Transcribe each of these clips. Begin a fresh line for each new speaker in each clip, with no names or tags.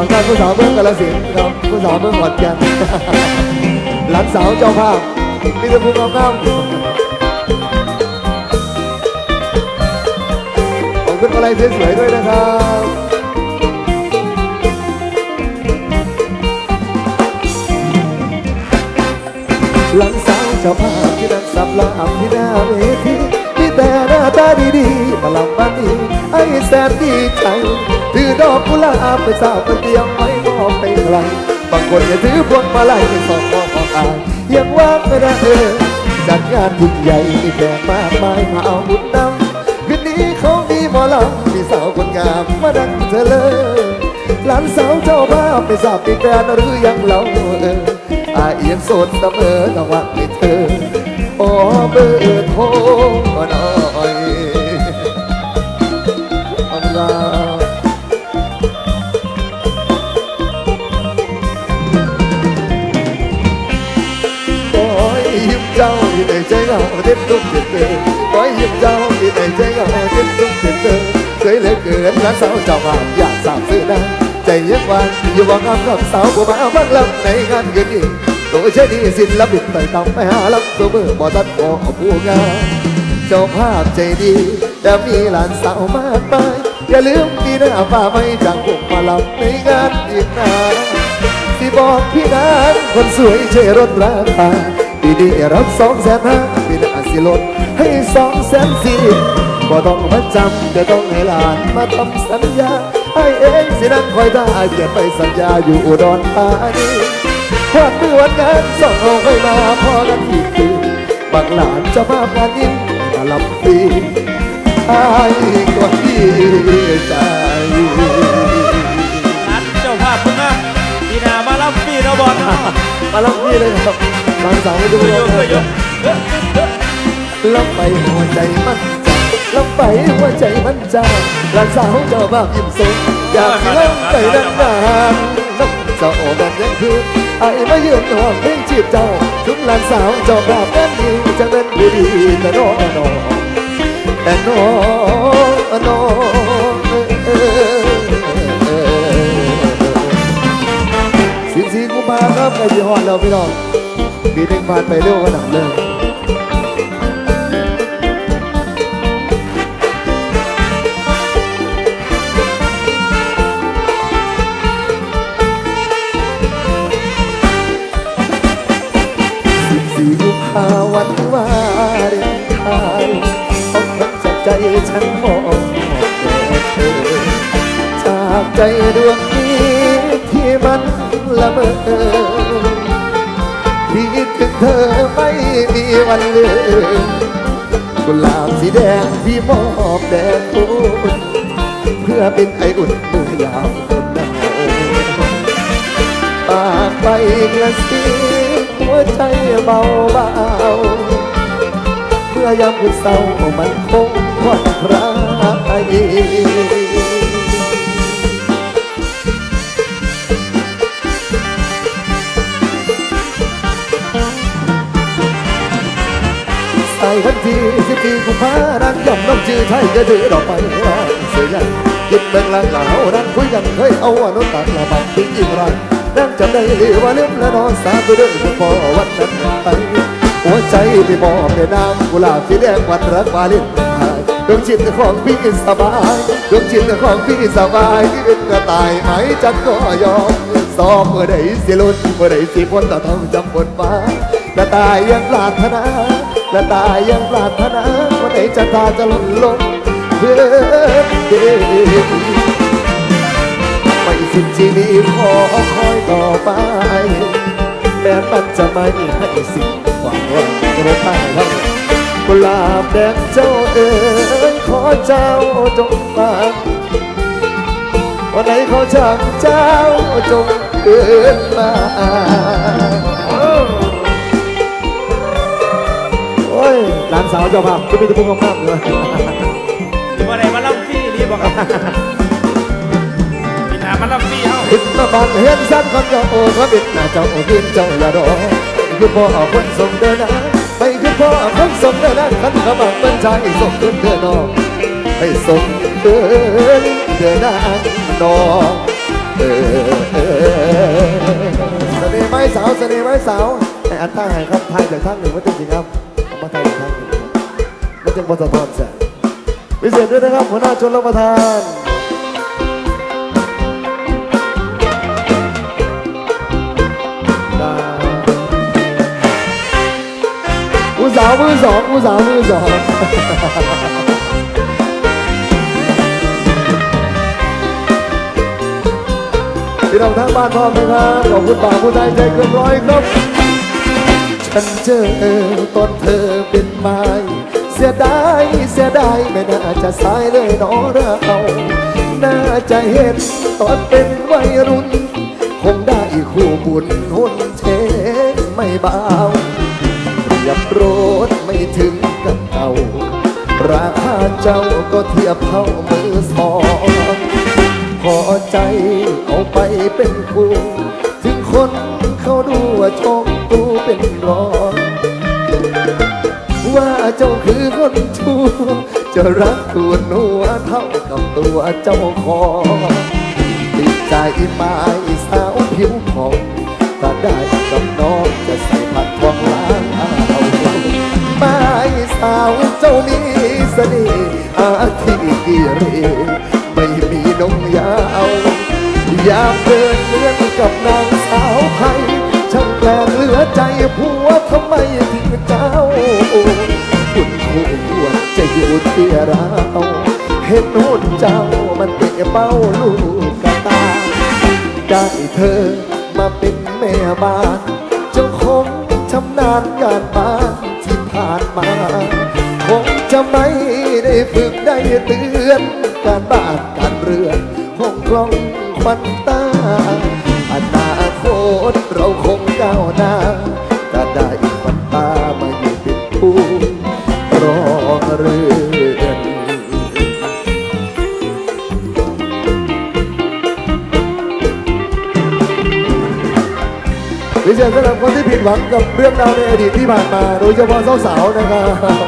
ฝั่งด้านผู้สาวเมืองกาลสินครับผู้สาวเมืองขอนแก่นหลานสาวเจ้าภาพมีแต่ผู้งามงามขอบคุณอะไรสวยๆด้วยนะครับหลังสาวเจ้าภาพที่นั่งสับลามที่หน้าเวทีาดีๆมาลำบ้านนี้ไอ้แสนดีใจ ถือดอกกุหลาบไปสาวคนเดียวไม่มองไปไกลบางคนจะถือพวงมาลัยไปสองมองของอายยังว่างไม่ได้เออจัดงานยิ่งใหญ่มีแขกมากมายมาเอาบุญนำคืนนี้เขามีหมอลำมีสาวคนงามมาดังเธอเลยหลานสาวเจ้าบ้าไปสาบปีแฟนหรือยังเราเอออาเอียงโสดเสมอจังให้เธอโอ้เบอร์โทรก็นอ เจ้าที่ในใจเราเด็ดตุ้มเด็ดเตอโอ้ยยิ้มเจ้าในใจเราเด็ดตุ้มเด็ดเตอเคยเลือเกินหลานสาวเจ้าบ้าอยากสาวซื้อได้ใจเย็นอยู่วางามกับสาวผู้มาบังลำในงานเกินอีโดยใช้ดีศิลปินไปตำไปหาลำตัวมือบอตัดขอผู้งาเจ้าภาพใจดีจะมีหลานสาวมากมายอย่าลืมมีหน้าฟ้าไม่จากวกมาลำในงานอีกนาสิบอกพี่นางคนสวยช่วยลดราคา ปีนี้รับสองแสนห้าปีหน้าสิลดให้สองแสนสี่บ่ต้องมาจำจะต้องให้หลานมาทำสัญญาให้เองสินั่งคอยท่าเขียนไปสัญญาอยู่อุดรธานีพอดมือวันงานสองเอาค่อยมาพอกันอีกทีบางหลานเจะมาพงานยิ่งมาลำปีอายก็ดีใจ
ร้านเจ้าภาพคุณนะปีหนามารับปีนะบอลเนาะ
มาลำปีเลยครับ นางสาวไม่ดู
โย
เลย
โยโย
ลำไปหัวใจมันจ้าลำไปหัวใจมันจ้าหลานสาวเจ้าบ้ายิ้มสดอยากสิลำไปดังๆน้ำเจ้าโอแบบยังคืนไอ้มายืนห่วงเพลงจีบเจ้าทุกหลานสาวเจ้าบ้าแม่นดีจะเป็นดีดีแต่น้อน้อแต่น้องน้อเออสิบสี่กุมภาครับไอ้ยี่ห้อเราพี่น้อง ปีหนึ่งผ่านไปเร็วขนาดเลยสิบสี่กุมภาวันวาเรนไทน์ต้องมันจากใจฉันมองแต่เธอจากใจดวงนี้ที่มันละเมอ เธอไม่มีวันลืมกุหลาบสีแดงที่มอบแด่คุณเพื่อเป็นไออุ่นเมื่อยามคนหนาวปากไปกระซิบหัวใจเบาเบาเมื่อยามคุณเศร้ามันคงควันคลายใส่ทันทีสิบปีกุมภานั้นย่อมน้องชื่อไทยจะถือดอกไม้ร้านเสียยันคิดเบิ่งหลังหลังเอานั้นคุยกันเคยเอาอนุตักละบังทิ้งอีกไรนั่งจำได้หรือว่าลืมและนอนสาตัวเดินพอวันนั้นไปหัวใจไปมอบในนามกุหลาบสีแดงวันรักวาเลนไทน์ดวงจิตของพี่สบายดวงจิตของพี่สบายที่เป็นกระต่ายไหมจันก็ยอมซ้อมเมื่อใดสิลุ้นเมื่อใดสิพ้นตะทองจำบนฟ้ากระต่ายยังปรารถนา กระตายยังปรารถนาวันไหนจะตาจะหล่นลงเพื่อเดไม่สิ้นชีวิตขอคอยต่อไปแม้มันจะไม่ให้สิ่งหวังวังกระต่ายทั้งกุหลาบแดงเจ้าเอ๋ยขอเจ้าจงฟังวันไหนขอจากเจ้าจงเกินมา หลานสาวเจ้าภาพที่มีตะบงอกงามๆเลย
มีว่าไหนมาลำฟี่นี่บอกครับมีหนามาลำฟี่เฮ้า
ขึ้นมาบานเฮือนสั้นคนเจ้าโอ้พระบิดหน้าเจ้าโอ้ยินเจ้าอย่าดอคือพ่อคนสมเด็จนะไปคือพ่อคนสมเด็จนะขันกระบังเป็นชายสมเด็จเดินนอให้สมเด็จเดินนะงนองเออเสน่ห์ไม้สาวเสน่ห์ไม้สาว อันท่าให้ครับทายจากทางหนึ่งว่าจริงครับเอามาทายจากทางหนึ่งครับมันจะบอสะท้อนแสงพิเศษด้วยนะครับหัวหน้าชนรับประทานผู้สาวมือสองผู้สาวมือสองพี่น้องทางบ้านพร้อมนะครับขอบคุณบ่าผู้ใจใจเกินร้อยครับ ฉันเจอตอนเธอเป็นไม้เสียดายเสียดายไม่น่าจะสายเลยนอเราน่าจะเห็นตอนเป็นวัยรุ่น คงได้คู่บุญหุ่นเทงไม่เบาเรียบรถไม่ถึงกับเก่าราคาเจ้าก็เทียบเท่ามือสองพอใจเอาไปเป็นคู่ ถึงคนเขาดูว่าชมตู เป็นรองว่าเจ้าคือคนชั่วจะรักตัวหนัวเท่ากับตัวเจ้าของติดใจไม้สาวผิวผ่องถ้าได้กับน้องจะใส่ผัดทองล้างเอาไม้สาวเจ้ามีเสน่ห์อาทิกีเรไม่มีนงยาวอยากเดินเลื่อนกับนางสาวไทยช่างแปลกเหลือใจ ผัวทำไมทิ้งเจ้าคุณคู่ควรจะอยู่ที่เราเห็นหุ่นเจ้ามันเตะเป้าลูกกระตา ได้เธอมาเป็นแม่บ้านเจ้าคงชำนาญการบ้านที่ผ่านมา คงจะไม่ได้ฝึกได้เตือนการบ้านการเรือนคงคล่องควันตาอนาคตเราคงก้าวหน้า พิเศษสำหรับคนที่ผิดหวังกับเรื่องราวในอดีตที่ผ่านมา โดยเฉพาะสาวๆนะครับ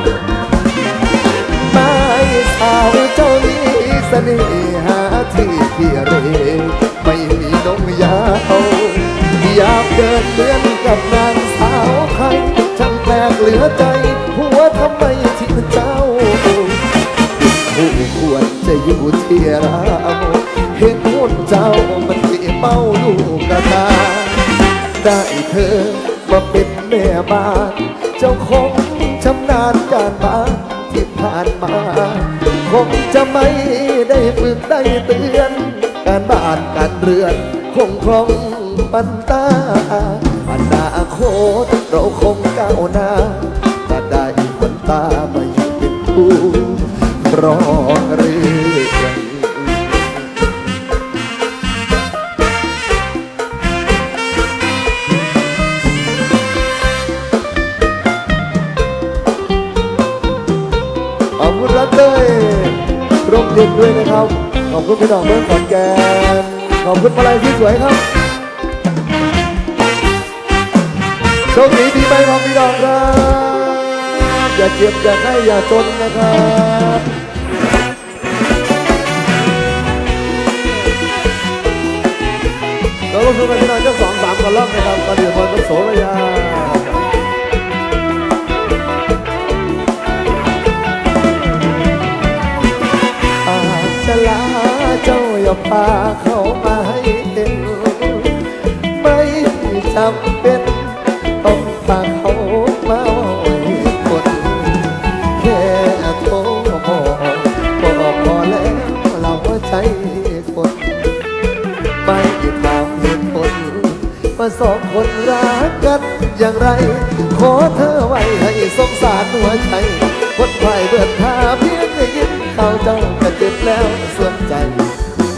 ไม้สาวเจ้านี้เสน่หาที่ที่เรไม่มีนมยาวอยากเดินเลื่อนกับนางสาวไทยช่างแปลกเหลือใจ หัวทำไมทิ้งเจ้าผู้ควรจะอยู่ที่เราเห็นหุ่นเจ้ามันเปีเป้าลูกกระตา ได้เธอมาเป็นแม่บ้าน เจ้าคงชำนาญการบ้านที่ผ่านมา คงจะไม่ได้ฝึกได้เตือน การบ้านการเรือน คงคล่องปันตาอนาคตเราคงก้าวหน้าถ้าได้คนตามาอยู่เป็นผู้รองเรือน ขอบคุณพี่น้องเมืองขอนแก่นขอบคุณมาลัยที่สวยครับโชคดีปีใหม่ของพี่น้องครับอย่าเจ็บอย่าไข้อย่าจนนะครับเราก็คือกันพี่น้องเจ้าสองสามกันล่องนะครับตอนเดียวพรโสระยา เจ้าอย่าเข้ามาให้เห็นไม่จำเป็นต้องพากเขามาไว้คนแค่โทรบอกบอกพอแล้วเราก็ใจคนไม่ถามเหตุผลว่าสองคนรักกันอย่างไร ขอเธอไว้ให้สงสารหัวใจคนไผ่เบิดทาเพียงได้ยินข่าวเจ้าก็เจ็บแล้วส่วนใจ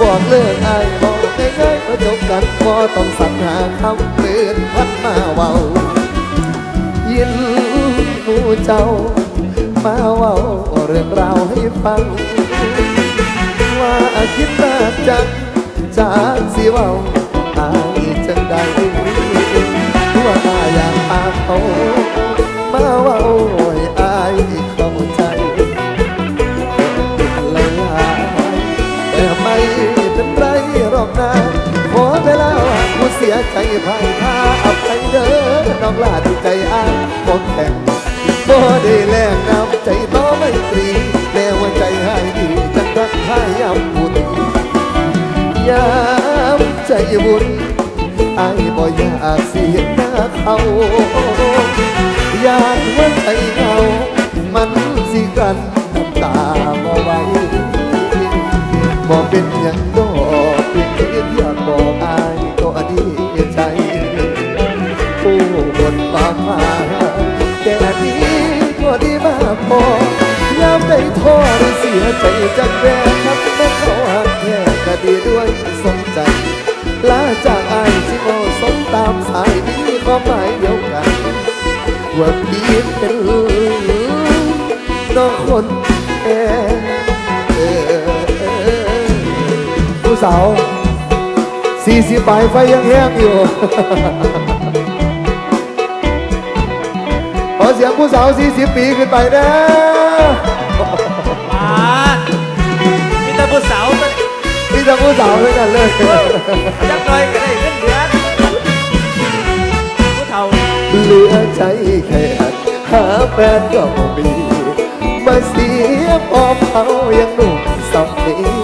บอกเลิกอายบอกง่ายๆว่าจบกันพอต้องสั่งหาคำเปลี่ยนพัดมาเว้ายินหูเจ้า มาเว้าเรื่องราวให้ฟัง ว่าคิดมาจังจากสิเว้าอายจังใดว่าอยากพาเขามาเว้า สียใจพายพาอภัยเด้อน้องลาที่ใจอ้างบอกแต่งบ่ได้แลกน้ำใจน้องไม่ตรีแม้ว่าใจให้ดีจังรักให้ยำบุญยามใจบุญไอ้บ่อยากเสียหน้าเขาอยากว่าใจเงามันสิกันน้ำตาบ่ไหวบ่เป็นอย่างดอกเพียงอยากบอก ใจผู้บนฟ้ามาแต่ดีก็ดีมากพอยามได้ท้อได้เสียใจจากแม่ครับแม่เขาหักแค่ก็ดีด้วยสนใจลาจากอายที่โอสมตามสายนี้ความหมายเดียวกันว่าพี่เป็นน้องคนแก่เออผู้สาว สี่สิบปลายไฟยังแห้งอยู่ขอเสียงผู้สาวสี่สิบปีขึ้นไปนะ
มามีแต่ผู้สาวมัน
นี่จะผู้สาวด้วยกันเลย
จักหน่อยก็ได้เงินเดือนผู้เฒ่า
เหลือใจแค่หาแฟนก็บ่มี มาเสียพอเขายังหนุ่มสองนี้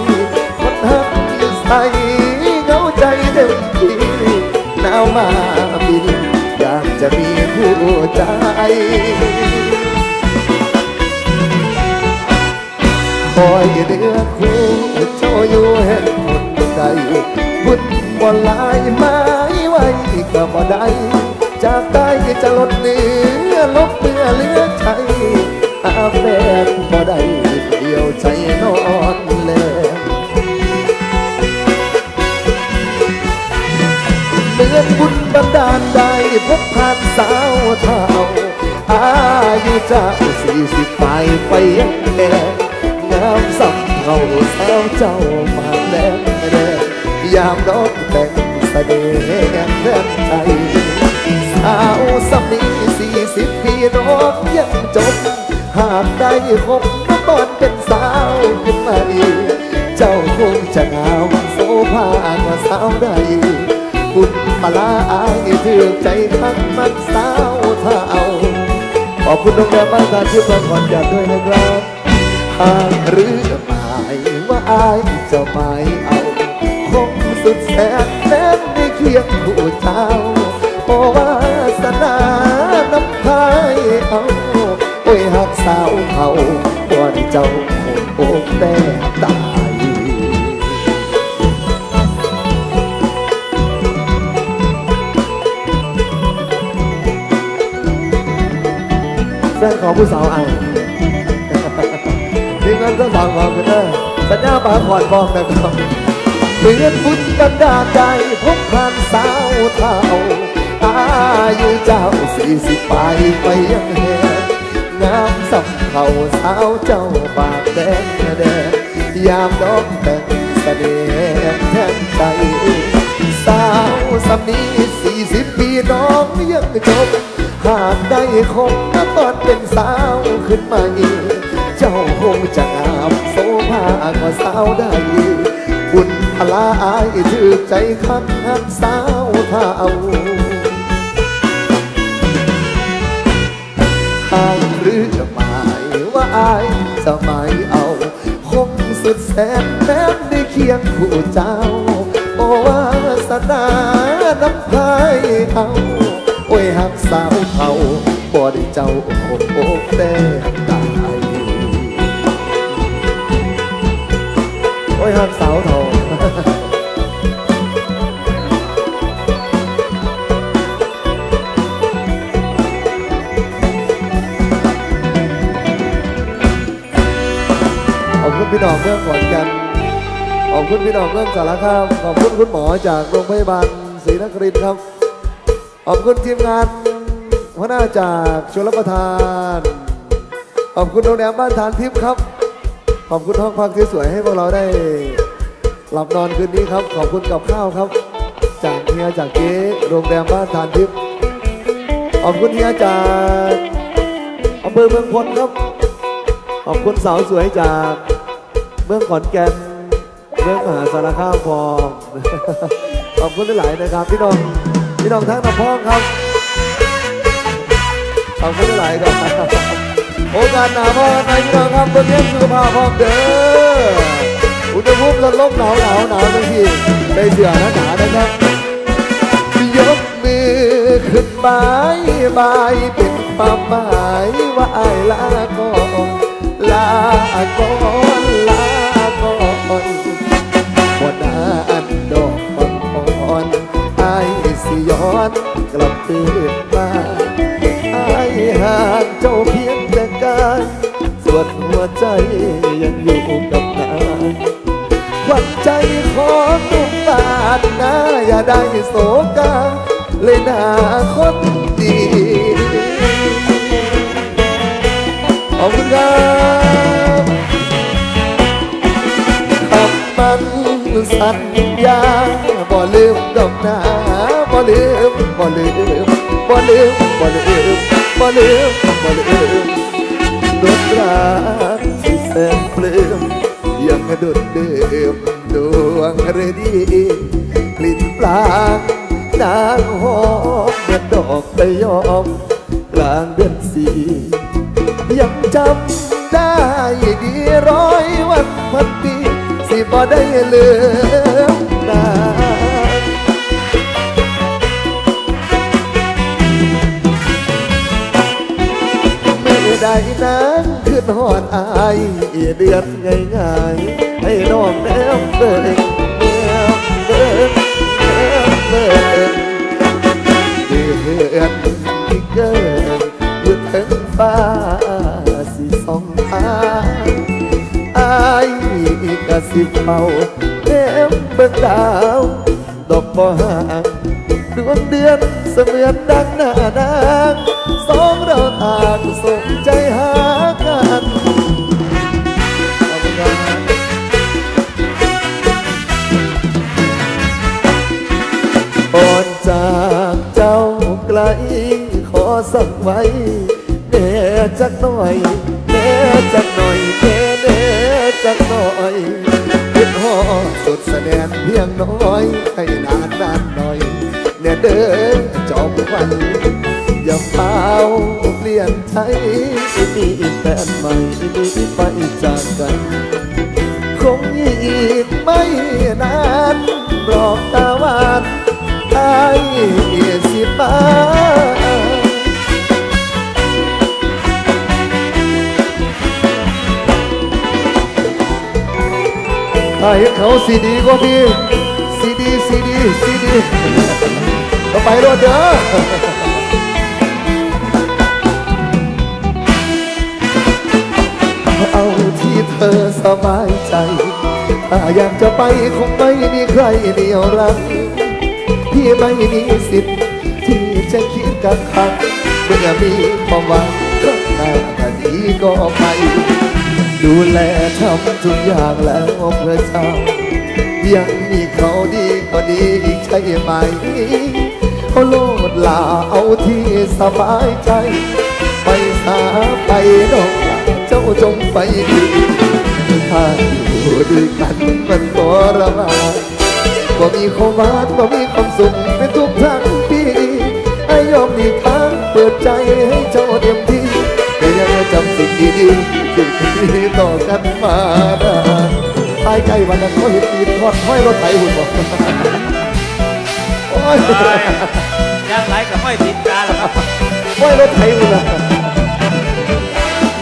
คน ใจเต็มที่หนาวมาบิน อยากจะมีผู้ใจคอยเดือดคุ เจ้าสี่สิบปลายไปยังแก่งามสัมเท่าสาวเจ้ามาแดงแดงยามดอกแต่งแสดงแทนใจสาวสำนีสี่สิบปีน้องยังจบหากได้พบน้ำตอนเป็นสาวขึ้นมาอีกเจ้าคงจะงามโซภากว่าสาวใดคุณมาลาอายถือใจทั้งมันสาว อบคุณโรงแรมบ้าตาที่พักผ่อนอยากด้วยนะครับหากหรือหมายว่าอายจะไม่เอาคงสุดแสนแม้นในเคียงผู้เจ้าโอวาสนาน้ำพายเอาโอ้ยหักสาวเขาก่อนเจ้าโอ้แต่ตา ฟนของผู้สาวไอายทีมงานทั้งสองของกันเนอสัญญาปาขอนบอกนะครับเตือนบุญบันดาใจพบผ่านสาวเท่าอายุเจ้าสี่สิบปลายไปยังแหงงามสัมเท่าสาวเจ้าปากแดงแดงยามดอกแต่งแสดงแทนใจสาวสำนีสี่สิบปีน้องยังจบ หากได้คบก็ตอนเป็นสาวขึ้นมาอีก เจ้าคงจะงามโซภากว่าสาวได้คุณพลาอายถือใจคักหักสาวเท่าทางหรือหมายว่าอายจะไม่เอาคงสุดแสนแม้นได้เคียงคู่เจ้า โอวาสนาน้ำพายเอา เขาบ่ได้เจ้าโอ้โอแต่ตายโอ้ยหักสาวเขาขอบคุณพี่น้องเมื่องขอนก่นขอบคุณพี่น้องเมืองสารคาม ขอบคุณคุณหมอจากโรงพยาบาลศรีนครินทร์ครับ ขอบคุณทีมงาน หัวหน้าจากชลประทาน ขอบคุณโรงแรมบ้านฐานทิพย์ครับ ขอบคุณห้องพักที่สวยให้พวกเราได้หลับนอนคืนนี้ครับ ขอบคุณกับข้าวครับ จากเฮียจากเจ๊โรงแรมบ้านฐานทิพย์ขอบคุณเฮียจากอำเภอเมืองพลครับ ขอบคุณสาวสวยจากเมืองขอนแก่นเมืองมหาสารคามพอขอบคุณหลายนะครับ พี่น้องพี่น้องทั้งน้ำพองครับ ขอบคุณหลายครับโอกาสหนาพ่อในพี่น้องครับเพื่อนเลี้ยงสุขภาพพร้อมเด้ออุณหภูมิลดลงหนาวหนาวหนาวทั้งทีในเสือหนาหนานะครับยกมือขึ้นบายบายเป็นความหมายว่าไอ้ลาก่อนลาก่อน ได้โศกาเลยนาคนดีขอบคุณครับคำมันสัญญาบ่ลืมดอกนาบ่ลืมบ่ลืมบ่ลืมบ่ลืมบ่ลืมบ่ลืมดวงรักที่แสนปลื้มยังดุดเดิม หอมเหมือนดอกใบยอมกลางเดือนสี่ยังจำได้ดีร้อยวันพันปีสิบ่ได้ลืมนางไม่ได้นั้นขึ้นหอดอายเดือนง่ายๆให้น้องแนมเบิ่งแน เกิดอยู่อเถิงฟ้าสิสองทางอายกะสิเฝ้าเต็มเบิ่งดาว ดอกบ่ห่างดวงเดือนเสมือนดังหน้านางสองเราต่างสมใจหา ไว้แน่จักหน่อยแน่จักหน่อยแน่แน่จักหน่อยคิดฮอสุดแสดงเพียงน้อย ให้นานนานหน่อยแน่เด้อจอมควันอย่าเฝ้าเปลี่ยนใจมีแฟนใหม่มีไปจากกันคงอีกไม่นานรอกตาวานไอ้สิมา ถ้าเห็นเขาสีดีก็ดีสีดีสีดีสีดีก็ไปรถเด้อเอาที่เธอสบายใจถ้าอยากจะไปคงไม่มีใครเดียวรักพี่ไม่มีสิทธิ์ที่จะคิดกับคำเมื่อมีความหวังก็น่าจะดีก็ไป ดูแลทำทุกอย่างแล้วเพื่อเจ้า ยังมีเขาดีก็ดีอีกใช่ไหมเขาโลดลาเอาที่สบายใจ ไปสาไปดอกเจ้าจงไปดีถ้าอยู่ด้วยกันมันทรมานบ่มีความหวานบ่มีความสุขเป็นทุกทั้งปีไอ้ยอมดีทางเปิดใจให้เจ้าเต็มที่แต่ยังจำสิ่งดีๆ ต่อกันมาได้ตายใจวันนั้นเขาเห็นตีนทอดห้อยรถไถหุ่นบอกโอ้ย
ยางไรกับห้อยติดกาแล้วครับ
ห้อยรถไถหุ่นนะ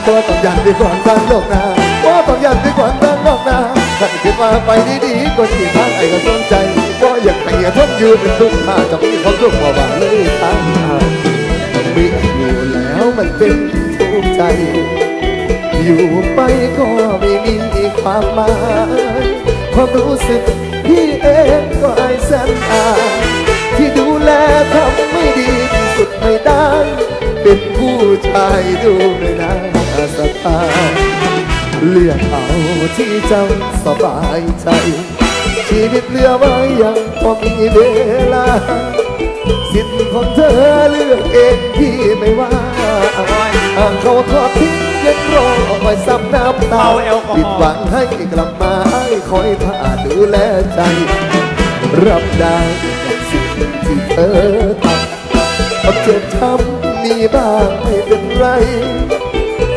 บ่ต้องยันดีกว่าทางโลกนาบ่ต้องยันดีกว่าทางโลกนาถ้าคิดว่าไปดีๆก็ที่ทางไอ้ก็สนใจก็อยากให้ทนอยู่เป็นทุกข์ถ้าจะมีความสุขว่าว่าเลยทางทางมีอยู่แล้วมันเป็นทุกข์ใจ อยู่ไปก็ไม่มีความหมายความรู้สึกพี่เองก็อายแสนอายที่ดูแลทำไม่ดีที่สุดไม่ได้ เป็นผู้ชายดูไม่น่าสตาเลือกเอาที่เจ้าสบายใจ ชีวิตเหลือไว้ยังพอมีเวลา สิทธิ์ของเธอเลือกเองพี่ไม่ว่าหากเขาทอดทิ้ง ยังรอคอยซ้ำน้ำตา
เมาแอลกอฮอล์
ผิดหวังให้กลับมาให้คอยท่าดูแลใจ รับได้กับสิ่งที่เธอทำความเจ็บช้ำมีบ้างไม่เป็นไร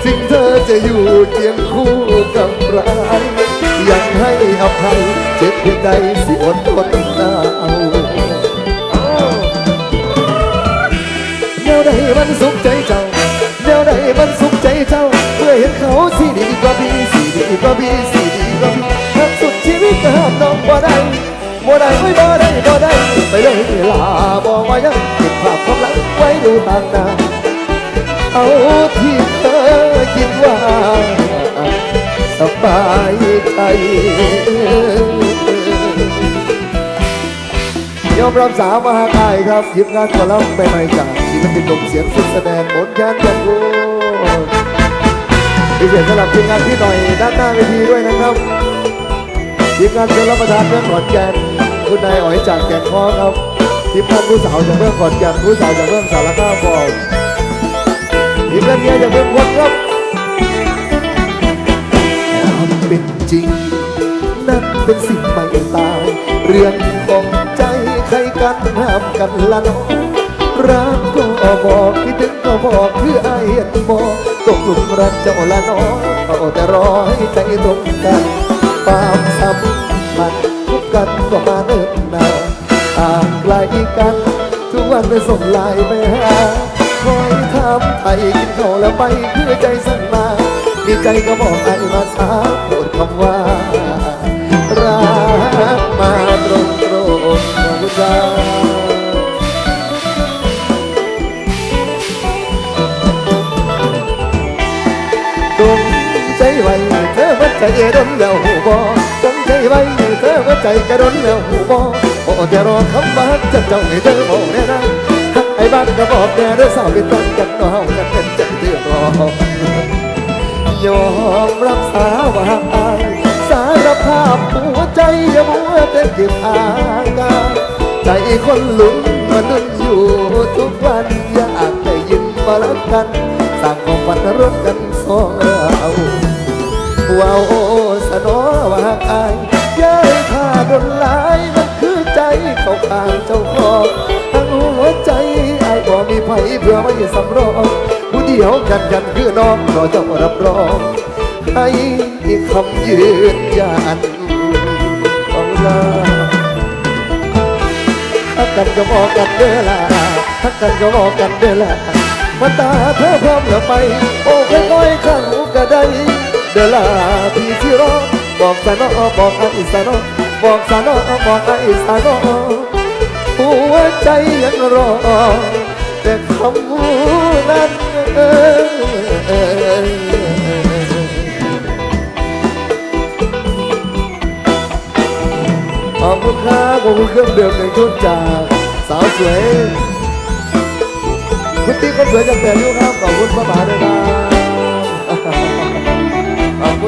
ถึงเธอจะอยู่เคียงคู่กับใครยังให้อภัยเจ็บเพียงใดสิอดทนเอาเดี๋ยวใดมันสุขใจเจ้าเดี๋ยวใดมันสุขใจเจ้า เมื่อเห็นเขาสิดีกว่าพี่สิดีกว่าพี่สิดีกว่าพี่ทั้งสุดชีวิตก็ห้ามน้องบ่ได้บ่ได้ไม่บ่ได้บ่ได้ไปเลยเวลาบอกว่ายังเก็บภาพความหลังไว้ดูต่างหน้าเอาที่เธอคิดว่าสบายใจยอมรับสาวมาหาอายครับทีมงานกอลัมไปใหม่จากศิลปินหนุ่มเสียงสุดแสดงบนแคนแกันโอ้ พิเศษสำหรับทีมงานพี่หน่อยด้านหน้าเวทีด้วยนะครับทีมงานเชิญรับประทานเมื่องขอนแก่นคุณนายอ๋อยจากแก่นคอครับทีมงานผู้สาวจากเมืองขอนแก่นผู้สาวจากเมืองสารคามบอกอีกแล้วเมียอย่าเพิ่งวนครับความเป็นจริงนั่นเป็นสิ่งไม่ตายเรื่องของใจใครกันห้ามกันละน้องรักก็บอกคิดถึงก็บอกคือไอ้บอก ตกหลุมรักเจ้าละน้องเอาแต่รอให้ใจตรงกันความสัมพันธ์พบกันก็มาเนิ่นนานห่างไกลกัน ทุกวันไปส่งไลน์ไปหาคอยทำไทยกินข้าวแล้วไปคือใจสั่งมามีใจก็บอกไอ้มาสาโปรดคำว่ารักมาตรง ใจดนแล้วหูบอตรงใจไว้เธอว่าใจกระดนแล้วหูบอโอ้แต่รอคำว่าจะเจ้าให้เธอบอกแน่นะหักไอ้บ้านก็บอกแน่เด้อสาวเป็นต้นกันเนาะกันเป็นใจเดือดร้อนยอมรับสาวาอายสารภาพหัวใจอย่ามัวแต่เก็บอาการใจคนหลุมมันนุ่นอยู่ทุกวันอยากได้ยินมาล้วกันสร้างความฝันร่วมกันสองเรา ว้าวสนอว่าหากอายย้ายท่าดนลายมันคือใจเขาข้างเจ้าของทั้งหัวใจอายบ่มีไผเพื่อไม่สำรองผู้เดียวกันกันคือน้องรอเจ้ารับรองให้คำยืนยันของเราทักกันก็บอกกันเด้อล่ะทักกันก็บอกกันเด้อล่ะมันตาเธอพร้อมแล้วไป โอ้ค่อยๆข้างหูก็ได้ เดล่ะพี่ที่รอบอกสานอบอกไอ้สานอบอกสานอบอกไอ้สานอหัวใจยังรอ แต่คำพูดนั้นเออขอบคุณครับขอบคุณเครื่องดื่มหนึ่งชุดจากสาวสวย คุณติ๊กคนสวยจากแปดริ้วครับ ขอบคุณพระบาทด้วยครั บขอบคุ